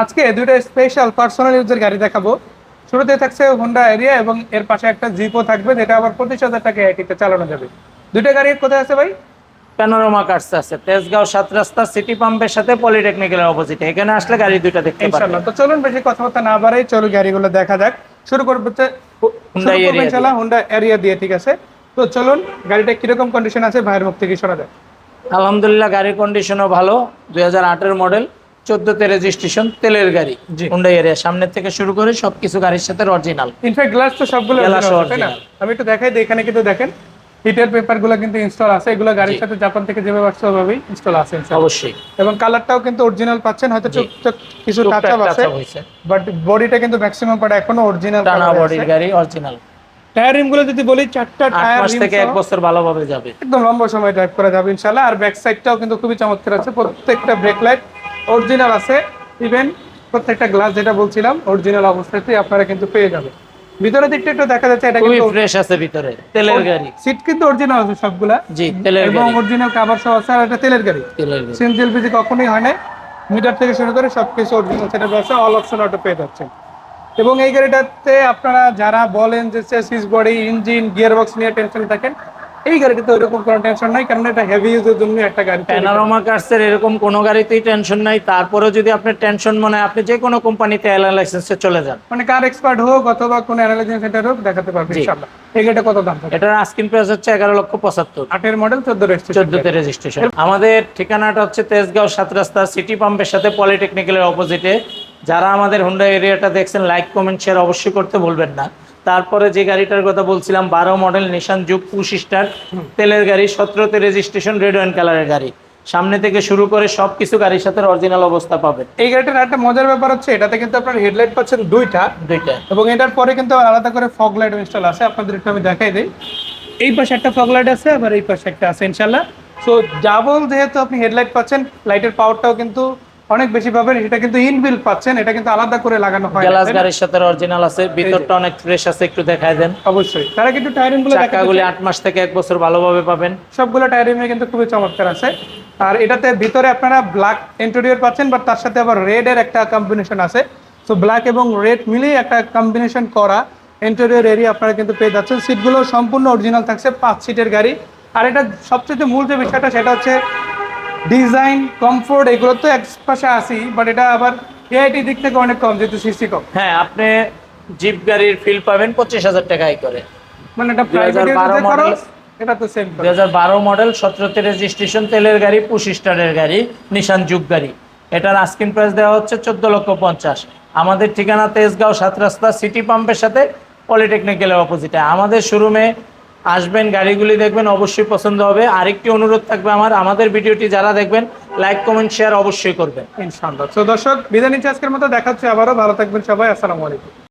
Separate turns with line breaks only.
আজকে দুইটা special personal ইউজের গাড়ি দেখাবো। শুরুতে থাকছে হোন্ডা এরিয়া এবং এর পাশে একটা জিপও থাকবে যেটা আবার পঁচিশ হাজার টাকা এটিতে চালানো যাবে। দুইটা গাড়ি কোথায় আছে ভাই?
প্যানোরামা কার্স আছে তেজগাঁও সাত রাস্তা সিটি পাম্পের সাথে পলিটেকনিক্যালের অপোজিটে এখানে আসলে গাড়ি দুইটা দেখতে
ইনশাল্লাহ তো চলুন বেশি কথাবার্তা না বাড়াই চলো গাড়িগুলো দেখা যাক। শুরু করব হচ্ছে
Area দিয়ে।
ইনশাল্লাহ হোন্ডা এরিয়া দিয়ে ঠিক আছে? তো চলুন গাড়িটা কীরকম কন্ডিশন আছে ভাইয়ের মুখ থেকে শোনা যায়
আলহামদুলিল্লাহ গাড়ির কন্ডিশনও ভালো দুই হাজার আটের মডেল চোদ্দতে রেজিস্ট্রেশন তেলের গাড়ি। হুন্ডা এরিয়া সামনের থেকে শুরু করে সবকিছু গাড়ির সাথে অরিজিনাল
ইনফ্যাক্ট গ্লাস তো সবগুলো। আমি একটু দেখাই দিই এখানে কিন্তু দেখেন হিটের পেপারগুলো কিন্তু ইনস্টল আছে। এগুলো গাড়ির সাথে জাপান থেকে যেভাবে আসছে ওভাবেই ইনস্টল আছে
অবশ্যই।
এবং কালারটাও কিন্তু অরিজিনাল পাচ্ছেন হয়তো। টুকটাক কিছু
টুকটাক
টাচ আপ আছে। বাট বডিটা কিন্তু ম্যাক্সিমাম পার্ট এখনও অরিজিনাল
টানা বডির গাড়ি অরিজিনাল
টায়ার রিমগুলো যদি বলি চারটা টায়ার
মাস থেকে এক বছর ভালোভাবে যাবে।
একদম লম্বা সময় ড্রাইভ করা যাবে ইনশাআল্লাহ আর ব্যাক সাইডটাও কিন্তু খুবই চমৎকার আছে। প্রত্যেকটা ব্রেক লাইট অরিজিনাল আছে ইভেন প্রত্যেকটা গ্লাস যেটা বলছিলাম অরিজিনাল অবস্থাতেই আপনারা কিন্তু পেয়ে যাবেন। ভিতরের দিকটা একটু দেখা যাচ্ছে এটা কিন্তু
ফ্রেশ আছে ভিতরে তেলের গাড়ি।
সিট কিন্তু অরিজিনাল আছে সবগুলা।
জি তেলের গাড়ি।
এবং অরিজিনাল কাভার সহ আছে আর এটা তেলের গাড়ি।
তেলের গাড়ি।
সিএনজি এলপিজি কখনোই হয় না মিটার থেকে শুরু করে সবকিছু অরিজিনাল সেটা আছে অল অপশন অটো পেয়ে যাচ্ছেন। এবং এই গাড়িটাতে আপনারা যারা বলেন যে chassis body engine gear box নিয়ে টেনশন থাকেন এই গাড়িটাতে ওইরকম কোনো টেনশন নাই কারণ এটা হেভি ইউজের জন্য একটা গাড়ি।
প্যানোরামা কার্সের এরকম কোনো গাড়িতেই টেনশন নাই তারপরেও যদি আপনার টেনশন মনে হয় আপনি যে কোনো কোম্পানিতে লাইসেন্সে চলে যান।
মানে কার এক্সপার্ট হোক অথবা কোনো অ্যানালাইজিং সেন্টার হোক দেখাতে পারবে
জি।
ইনশাআল্লাহ। এই গাড়িটা কত দাম
এটার আস্কিং প্রাইস হচ্ছে এগারো লক্ষ পঁচাত্তর।
আটের মডেল চোদ্দ রেজিস্ট্রেশন
চোদ্দতে রেজিস্ট্রেশন আমাদের ঠিকানাটা হচ্ছে তেজগাঁও সাত রাস্তা সিটি পাম্পের সাথে পলিটেকনিক্যালের অপোজিটে যারা আমাদের হুন্ডা এরিয়াটা দেখছেন লাইক কমেন্ট শেয়ার অবশ্যই করতে ভুলবেন না। তারপরে যে গাড়িটার কথা বলছিলাম বারো মডেল নিশান যুগ পুশ স্টার তেলের গাড়ি সতেরোতে রেজিস্ট্রেশন রেড অ্যান্ড কালারের গাড়ি। সামনে থেকে শুরু করে সবকিছু গাড়ির সাথে অরিজিনাল অবস্থা পাবেন।
এই গাড়িটার একটা মজার ব্যাপার হচ্ছে এটাতে কিন্তু আপনার হেডলাইট পাচ্ছেন দুইটা।
দুইটা।
এবং এটার পরে কিন্তু আলাদা করে ফগ লাইট ইনস্টল আছে আপনাদের একটু আমি দেখাই দিই। এই পাশে একটা ফগ লাইট আছে আবার এই পাশে একটা আছে ইনশাল্লাহ সো ডাবল যেহেতু আপনি হেডলাইট পাচ্ছেন লাইটের পাওয়ারটাও কিন্তু অনেক বেশি পাবেন এটা কিন্তু ইনবিল পাচ্ছেন এটা কিন্তু আলাদা করে লাগানো হয়
গ্লাস গাড়ির সাথে অরিজিনাল আছে ভিতরটা অনেক ফ্রেশ আছে একটু দেখায় দেন।
অবশ্যই। তারা কিন্তু টায়ারিংগুলো
চাকাগুলি আট মাস থেকে এক বছর ভালোভাবে পাবেন।
সবগুলো টায়ারিং কিন্তু খুবই চমৎকার আছে। আর এটাতে ভিতরে আপনারা ব্ল্যাক ইন্টেরিয়র পাচ্ছেন বাট তার সাথে আবার রেড এর একটা কম্বিনেশন আছে। তো ব্ল্যাক এবং রেড মিলিয়ে একটা কম্বিনেশন করা ইন্টেরিয়র এরিয়া আপনারা কিন্তু পেয়ে যাচ্ছেন। সিটগুলো সম্পূর্ণ অরিজিনাল থাকছে পাঁচ সিটের গাড়ি। আর এটা সবচেয়ে মূল যে বিষয়টা সেটা হচ্ছে ডিজাইন কমফোর্ট এগুলো তো এক পাশে আসি বাট এটা আবার এআইটি দিক থেকে অনেক কম যেহেতু সিসি কম।
হ্যাঁ আপনি জিপ গাড়ির ফিল পাবেন পঁচিশ হাজার টাকায় করে।
মানে এটা
2012
প্রাইভেট
model।
এটা তো সেম
দুই হাজার বারো মডেল সতেরোতে রেজিস্ট্রেশন তেলের গাড়ি পুশ স্টারের গাড়ি নিশান যুগ গাড়ি। এটার আস্কিং প্রাইস দেওয়া হচ্ছে চোদ্দ লক্ষ পঞ্চাশ। আমাদের ঠিকানা তেজগাঁও সাত রাস্তা সিটি পাম্পের সাথে পলিটেকনিক্যালের অপোজিটে আমাদের শোরুমে আসবেন, গাড়িগুলি দেখবেন, অবশ্যই পছন্দ হবে। আরেকটি অনুরোধ থাকবে আমার, আমাদের ভিডিওটি যারা দেখবেন, লাইক, কমেন্ট, শেয়ার অবশ্যই করবেন।
ইনশাআল্লাহ। তো দর্শক, বিদায় নিচ্ছি আজকের মতো, দেখাচ্ছি আবারও। ভালো থাকবেন সবাই, আসসালামু আলাইকুম।